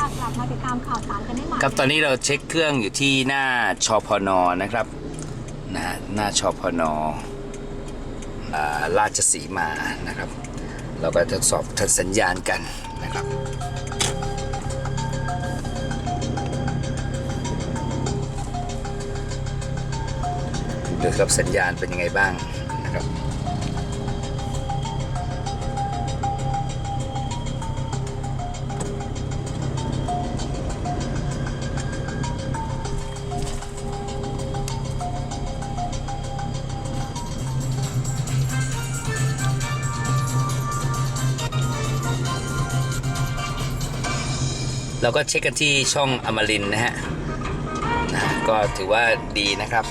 ค่ะกลับมาติดตามข่าวสารกันได้ใหม่ครับตอนนี้เราเช็คเครื่องอยู่ที่หน้าชพนนะครับนะหน้าชพนอราชสีมานะครับ เราก็ทดสอบทัดสัญญาณกันนะครับดูครับสัญญาณเป็นยังไงบ้างนะครับ เราก็เช็คกันที่ช่องอมรินทร์นะฮะนะฮะก็ถือว่าดีนะครับ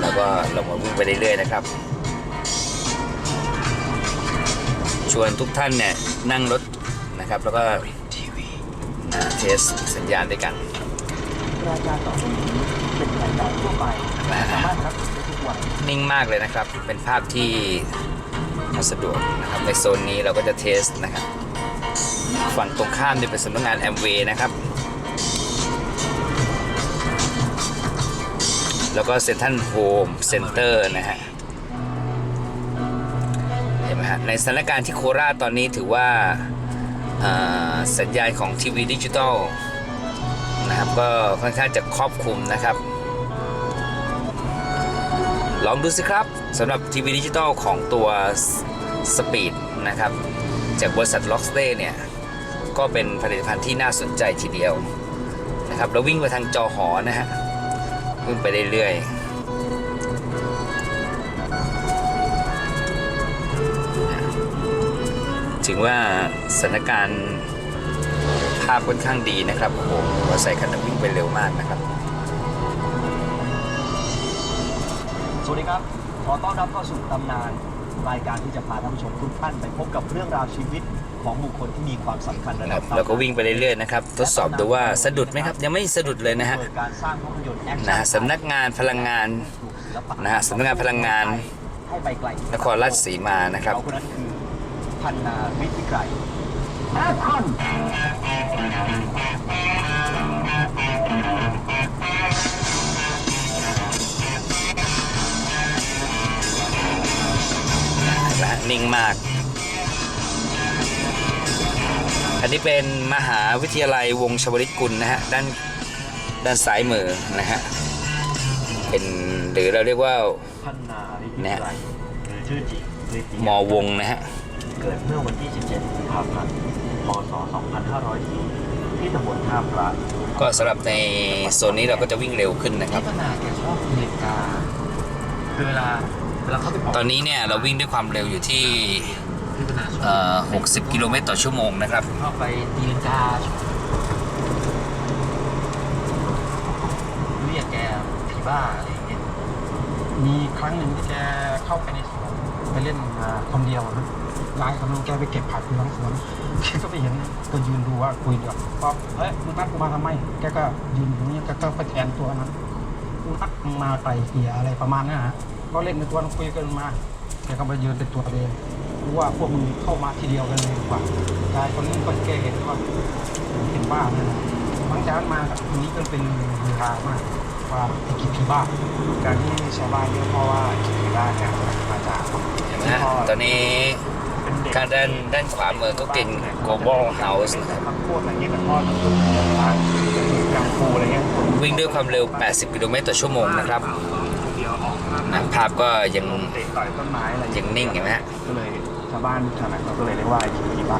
แล้วก็เรามาวิ่งไปเรื่อยๆนะครับ ชวนทุกท่านเนี่ยนั่งรถนะครับ แล้วก็นะเทสสัญญาณด้วยกันรายการต่อไปนี้เป็นรายการทั่วไปสามารถรับชมได้ทุกวันนิ่งมากเลยนะครับ เป็นภาพที่สะดวกนะครับในโซนนี้เราก็จะเทสนะครับ ฝั่งตรงข้ามเนี่ยเป็นสำนักงานแอมเวย์นะครับ แล้วก็เซ็นทรัลโฮมเซ็นเตอร์นะฮะเห็นไหมฮะในสถานการณ์ที่โคราชตอนนี้ถือว่าาสัญญาณของทีวีดิจิตอลนะครับก็ค่อนข้างจะครอบคลุมนะครับ ลองดูสิครับสำหรับทีวีดิจิตอลของตัวสปีดนะครับ จากบริษัท Lockstay เนี่ย ก็เป็นผลิตภัณฑ์ที่น่าสนใจทีเดียวนะครับแล้ววิ่งไปทางจอหอนะฮะวิ่งไปเรื่อยๆถึงว่าสถานการณ์ภาพค่อนข้างดีนะครับโอ้โหว่าใส่คันวิ่งไปเร็วมากนะครับสวัสดีครับ ขอต้อนรับเข้าสู่ตำนาน รายการที่จะพาท่านผู้ชมทุกท่านไปพบกับเรื่องราวชีวิตของบุคคลที่มีความสำคัญระคดัรับบเราก็วิ่งไปเรื่อยๆนะครับทดสอบดูว่าสะดุดไหมครับ ยังไม่สะดุดเลยนะฮะโดยการสร้างภาพยนตร์แอคชั่นะฮะสำนักงานพลังงานศิลปนะฮะสำนักงานพลังงานให้ไปไกลนครราชสีมานะครับเขาคนนั้นคือพันนาวิทย์วิไกรแอคชั่น นะฮะนิ่งมาก อันนี้เป็นมหาวิทยาลัยวงศ์ชวลิตกุลนะฮะ ด้านด้านซ้ายมือนะฮะ เป็นหรือเราเรียกว่าพันนาวิทย์วิเนี่ยไกรหรือชื่อจริงฤทธิมอวงนะฮะ เกิดเมื่อวันที่ 17กุมภาพันธ์พศ2504ที่ตำบลท่าพระก็สำหรับในโซนนี้เราก็จะวิ่งเร็วขึ้นนะครับ พัฒนาแกชอบอเมริกาคือเวลา เวลาเขาไปออกตอนนี้เนี่ยเราวิ่งด้วยความเร็วอยู่ที่ที่พัฒนาชอบเอ่อ60 กิโลเมตรต่อชั่วโมงนะครับชอบไปตีลังกาเรียกแกผีบ้าอะไรอย่างเงี้ย มีครั้งหนึ่งที่แกเข้าไปในสวนไปเล่นอ่าคนเดียวนะยายกำลังแกไปเก็บผักอยู่หลังสวนแกก็ไปเห็นก็ยืนดูว่าคุยกับก็เฮ้ยมึงนัดกูมาทำไม แกก็ยืนอยู่นี่แกก็ไปแทนตัวนั้นมึงนัดมึงมาไกลเกลี่ยอะไรประมาณนั้นนะ ก็เล่นเป็นตัวคุยกันมาแกก็ไปยืนเป็นตัวเองรู้ว่าพวกมึงเข้ามาทีเดียวกันเลยดีกว่ายายคนนี้ก็แกเห็นก็เห็นบ้าเนี่ยนะหลังจากนั้นมาคนนี้ก็เป็นฮือฮามากว่าไอ้กิจผีบ้าการที่ชาวบ้านเรียกพ่อว่าผีบ้าเนี่ยมาจากเห็นไหมฮะตอนนี้เป็นเด็กข้างด้านด้านขวามือก็เป็น global house นะครับพักพวกอะไรเงี้ยกับพ่อกับลูกทางกังฟูอะไรเงี้ยวิ่งด้วยความเร็ว 80 กิโลเมตรต่อชั่วโมงนะครับ เดียวออกมานะภาพก็ยังเตะต่อยต้นไม้อะไรยังนิ่งเห็นไหมฮะ ก็เลยชาวบ้านแถวนั้นเขาก็เลยเรียกว่าไอ้ผีบ้า